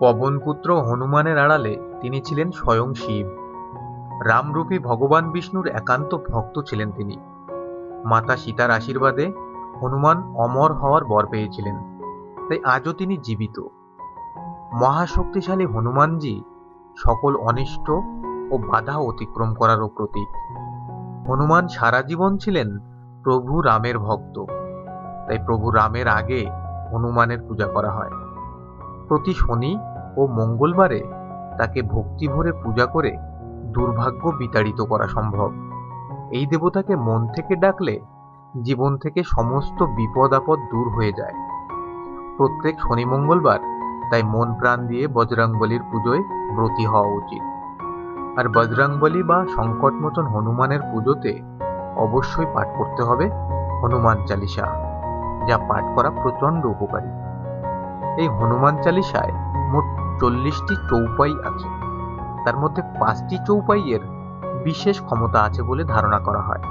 পবনপুত্র হনুমানের আড়ালে তিনি ছিলেন স্বয়ং শিব। রামরূপী ভগবান বিষ্ণুর একান্ত ভক্ত ছিলেন তিনি। মাতা সীতার আশীর্বাদে হনুমান অমর হওয়ার বর পেয়েছিলেন। তাই আজও তিনি জীবিত। মহাশক্তিশালী হনুমানজি সকল অনিষ্ট ও বাধা অতিক্রম করারও প্রতীক। হনুমান সারা জীবন ছিলেন প্রভু রামের ভক্ত। তাই প্রভু রামের আগে হনুমানের পূজা করা হয়। প্রতি শনি ও মঙ্গলবারে তাকে ভক্তি ভরে পূজা করে দুর্ভাগ্য বিতাড়িত করা সম্ভব। এই দেবতাকে মন থেকে ডাকলে জীবন থেকে সমস্ত বিপদ আপদ দূর হয়ে যায়। প্রত্যেক শনি মঙ্গলবার তাই মন প্রাণ দিয়ে বজরাংবলির পুজোয় ব্রতী হওয়া উচিত। আর বজরাংবলী বা সংকটমোচন হনুমানের পুজোতে অবশ্যই পাঠ করতে হবে হনুমান চালিসা যা পাঠ করা প্রচণ্ড উপকারী। এই হনুমান চালিসায় মোট চল্লিশটি চৌপাই আছে। তার মধ্যে পাঁচটি চৌপাইয়ের বিশেষ ক্ষমতা আছে বলে ধারণা করা হয়।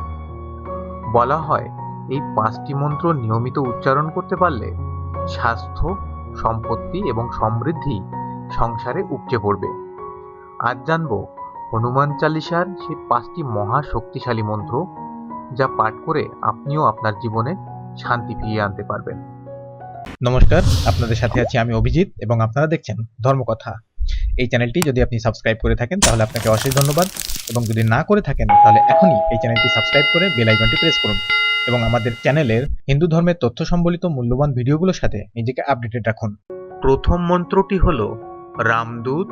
বলা হয়, এই পাঁচটি মন্ত্র নিয়মিত উচ্চারণ করতে পারলে স্বাস্থ্য, সম্পত্তি এবং সমৃদ্ধি সংসারে উপচে পড়বে। আজ জানব, হনুমান চালিসার সেই পাঁচটি মহা শক্তিশালী মন্ত্র যা পাঠ করে আপনিও আপনার জীবনে শান্তি ফিরিয়ে আনতে পারবেন। নমস্কার, আপনাদের সাথে আছি আমি অভিজিৎ এবং আপনারা দেখছেন ধর্মকথা। এই চ্যানেলটি যদি আপনি সাবস্ক্রাইব করে থাকেন, তাহলে আপনাকে অশেষ ধন্যবাদ এবং যদি না করে থাকেন, তাহলে এখনই এই চ্যানেলটি সাবস্ক্রাইব করে বেল আইকনটি প্রেস করুন এবং আমাদের চ্যানেলের হিন্দু ধর্মের তথ্য সম্বলিত মূল্যবান ভিডিওগুলোর সাথে নিজেকে আপডেটেড রাখুন। প্রথম মন্ত্রটি হল, রামদূত,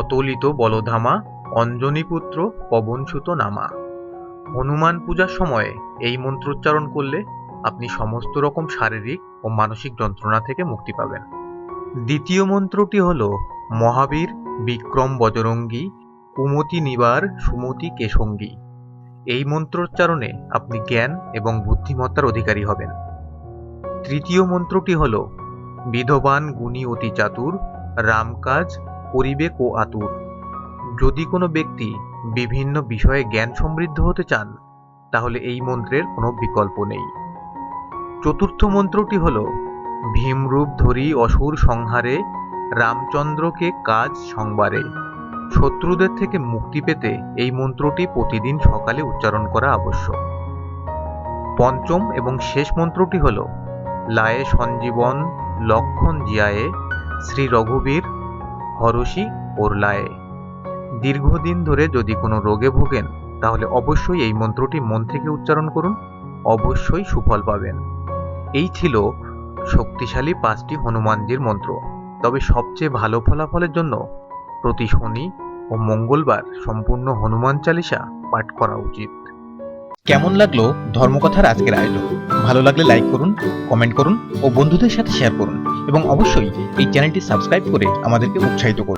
অতলিত বলধামা অঞ্জনীপুত্র পবনসুত নামা হনুমান পূজার সময়ে এই মন্ত্রোচ্চারণ করলে আপনি সমস্ত রকম শারীরিক ও মানসিক যন্ত্রণা থেকে মুক্তি পাবেন। দ্বিতীয় মন্ত্রটি হল, মহাবীর বিক্রম বজরঙ্গী কুমতি নিবার সুমতি কেশঙ্গী। এই মন্ত্রোচ্চারণে আপনি জ্ঞান এবং বুদ্ধিমত্তার অধিকারী হবেন। তৃতীয় মন্ত্রটি হল, বিধবান গুণী অতি চাতুর, রামকাজ পরিবেক ও আতুর। যদি কোনো ব্যক্তি বিভিন্ন বিষয়ে জ্ঞান সমৃদ্ধ হতে চান, তাহলে এই মন্ত্রের কোনো বিকল্প নেই। চতুর্থ মন্ত্রটি হল, ভীমরূপ ধরি অসুর সংহারে, রামচন্দ্রকে কাজ সংবারে। শত্রুদের থেকে মুক্তি পেতে এই মন্ত্রটি প্রতিদিন সকালে উচ্চারণ করা আবশ্যক। পঞ্চম এবং শেষ মন্ত্রটি হল, লায়ে সঞ্জীবন লক্ষণ জিয়ায়ে, শ্রী রঘুবীর হরষি ওরলায়ে দীর্ঘদিন ধরে যদি কোনো রোগে ভোগেন, তাহলে অবশ্যই এই মন্ত্রটি মন থেকে উচ্চারণ করুন। অবশ্যই সুফল পাবেন। এই ছিল শক্তিশালী পাঁচটি হনুমানজির মন্ত্র। তবে সবচেয়ে ভালো ফলাফলের জন্য প্রতি শনি ও মঙ্গলবার সম্পূর্ণ হনুমান চালিসা পাঠ করা উচিত। কেমন লাগল ধর্মকথার আজকের আয়োজন? ভালো লাগলে লাইক করুন, কমেন্ট করুন ও বন্ধুদের সাথে শেয়ার করুন এবং অবশ্যই এই চ্যানেলটি সাবস্ক্রাইব করে আমাদেরকে উৎসাহিত করুন।